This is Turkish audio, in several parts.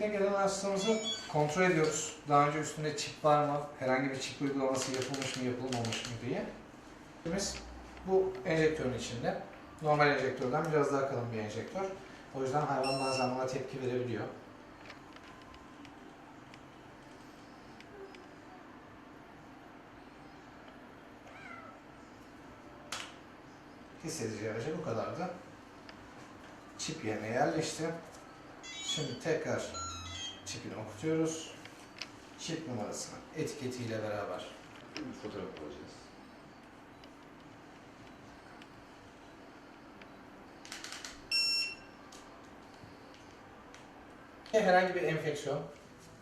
Öncelikle gelen hastamızı kontrol ediyoruz. Daha önce üstünde çip var mı? Herhangi bir çip uygulaması yapılmış mı, yapılmamış mı diye. Biz bu enjektörün içinde. Normal enjektörden biraz daha kalın bir enjektör. O yüzden hayvan bazen buna tepki verebiliyor. Hissedici aracı bu kadardı. Çip yerine yerleşti. Şimdi tekrar çipini okutuyoruz. Çip numarasını etiketiyle beraber fotoğraf alacağız. herhangi bir enfeksiyon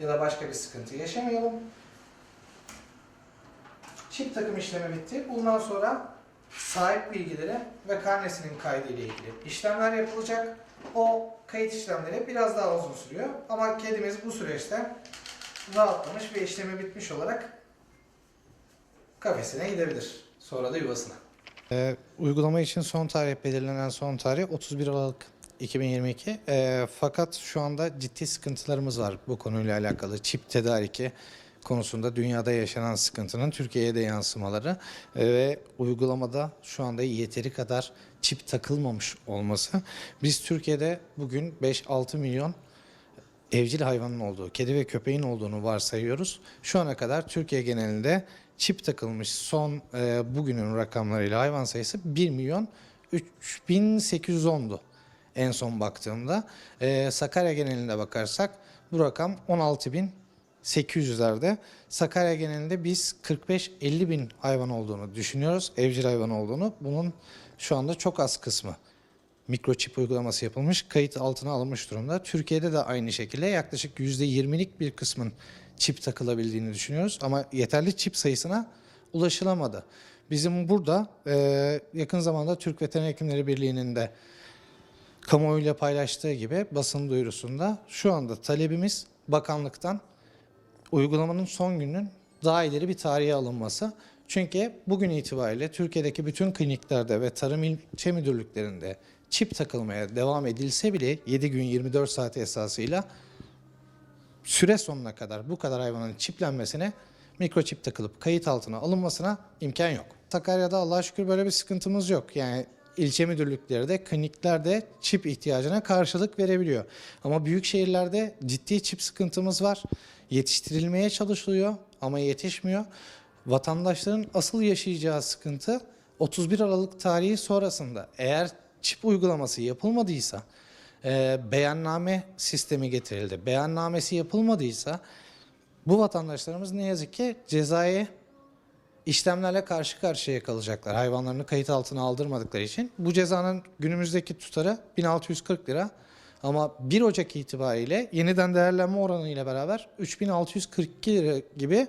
ya da başka bir sıkıntı yaşamayalım. Çip takım işlemi bitti. Bundan sonra sahip bilgileri ve karnesinin kaydı ile ilgili işlemler yapılacak. O kayıt işlemleri biraz daha uzun sürüyor. Ama kedimiz bu süreçte rahatlamış ve işlemi bitmiş olarak kafesine gidebilir. Sonra da yuvasına. Ee, uygulama için son tarih belirlenen son tarih 31 Aralık 2022. Ee, fakat şu anda ciddi sıkıntılarımız var bu konuyla alakalı. Çip tedariki konusunda dünyada yaşanan sıkıntının Türkiye'ye de yansımaları Ee, ve uygulamada şu anda yeteri kadar çip takılmamış olması. Biz Türkiye'de bugün 5-6 milyon evcil hayvanın olduğu, kedi ve köpeğin olduğunu varsayıyoruz. Şu ana kadar Türkiye genelinde çip takılmış son e, bugünün rakamlarıyla hayvan sayısı 1 milyon 3810'du en son baktığımda. E, Sakarya genelinde bakarsak bu rakam 16.800'lerde. Sakarya genelinde biz 45-50 bin hayvan olduğunu düşünüyoruz, evcil hayvan olduğunu. Bunun şu anda çok az kısmı mikroçip uygulaması yapılmış, kayıt altına alınmış durumda. Türkiye'de de aynı şekilde yaklaşık %20'lik bir kısmın çip takılabildiğini düşünüyoruz ama yeterli çip sayısına ulaşılamadı. Bizim burada e, yakın zamanda Türk Veteriner Hekimleri Birliği'nin de kamuoyuyla paylaştığı gibi basın duyurusunda şu anda talebimiz bakanlıktan uygulamanın son gününün daha ileri bir tarihe alınması. Çünkü bugün itibariyle Türkiye'deki bütün kliniklerde ve tarım ilçe müdürlüklerinde çip takılmaya devam edilse bile 7 gün 24 saat esasıyla süre sonuna kadar bu kadar hayvanın çiplenmesine mikroçip takılıp kayıt altına alınmasına imkan yok. Sakarya'da Allah'a şükür böyle bir sıkıntımız yok. Yani ilçe müdürlükleri de kliniklerde çip ihtiyacına karşılık verebiliyor. Ama büyük şehirlerde ciddi çip sıkıntımız var. Yetiştirilmeye çalışılıyor ama yetişmiyor. Vatandaşların asıl yaşayacağı sıkıntı 31 Aralık tarihi sonrasında eğer çip uygulaması yapılmadıysa, e, beyanname sistemi getirildi. Beyannamesi yapılmadıysa bu vatandaşlarımız ne yazık ki cezai işlemlerle karşı karşıya kalacaklar. Hayvanlarını kayıt altına aldırmadıkları için. Bu cezanın günümüzdeki tutarı 1640 lira. Ama 1 Ocak itibariyle yeniden değerlenme oranı ile beraber 3642 lira gibi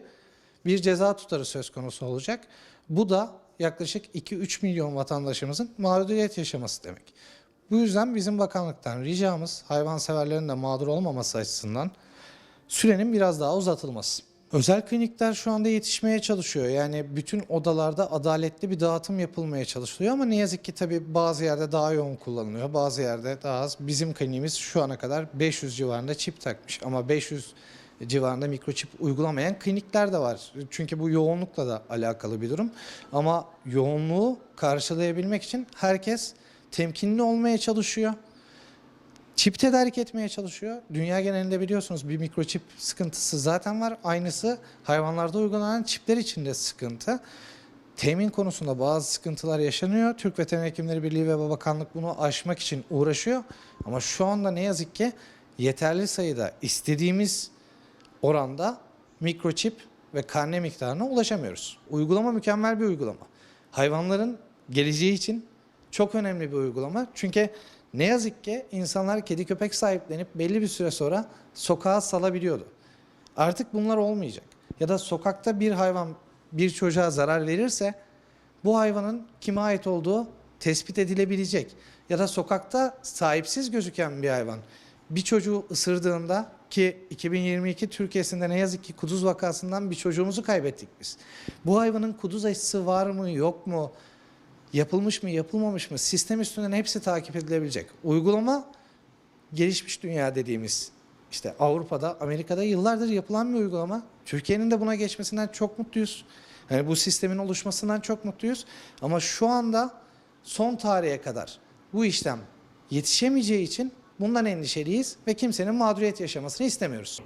bir ceza tutarı söz konusu olacak. Bu da yaklaşık 2-3 milyon vatandaşımızın mağduriyet yaşaması demek. Bu yüzden bizim bakanlıktan ricamız hayvanseverlerin de mağdur olmaması açısından sürenin biraz daha uzatılması. Özel klinikler şu anda yetişmeye çalışıyor. Yani bütün odalarda adaletli bir dağıtım yapılmaya çalışılıyor ama ne yazık ki tabii bazı yerde daha yoğun kullanılıyor, bazı yerde daha az. Bizim kliniğimiz şu ana kadar 500 civarında çip takmış ama 500 civarında mikroçip uygulamayan klinikler de var. Çünkü bu yoğunlukla da alakalı bir durum. Ama yoğunluğu karşılayabilmek için herkes temkinli olmaya çalışıyor. Çip tedarik etmeye çalışıyor. Dünya genelinde biliyorsunuz bir mikroçip sıkıntısı zaten var. Aynısı hayvanlarda uygulanan çipler için de sıkıntı. Temin konusunda bazı sıkıntılar yaşanıyor. Türk Veteriner Hekimleri Birliği ve Bakanlık bunu aşmak için uğraşıyor. Ama şu anda ne yazık ki yeterli sayıda istediğimiz oranda mikroçip ve karne miktarına ulaşamıyoruz. Uygulama mükemmel bir uygulama. Hayvanların geleceği için çok önemli bir uygulama. Çünkü ne yazık ki insanlar kedi köpek sahiplenip belli bir süre sonra sokağa salabiliyordu. Artık bunlar olmayacak. Ya da sokakta bir hayvan bir çocuğa zarar verirse bu hayvanın kime ait olduğu tespit edilebilecek. Ya da sokakta sahipsiz gözüken bir hayvan bir çocuğu ısırdığında ki 2022 Türkiye'sinde ne yazık ki kuduz vakasından bir çocuğumuzu kaybettik biz. Bu hayvanın kuduz aşısı var mı yok mu? Yapılmış mı yapılmamış mı? Sistem üstünden hepsi takip edilebilecek. Uygulama gelişmiş dünya dediğimiz İşte Avrupa'da, Amerika'da yıllardır yapılan bir uygulama. Türkiye'nin de buna geçmesinden çok mutluyuz. Yani bu sistemin oluşmasından çok mutluyuz. Ama şu anda son tarihe kadar bu işlem yetişemeyeceği için bundan endişeliyiz ve kimsenin mağduriyet yaşamasını istemiyoruz.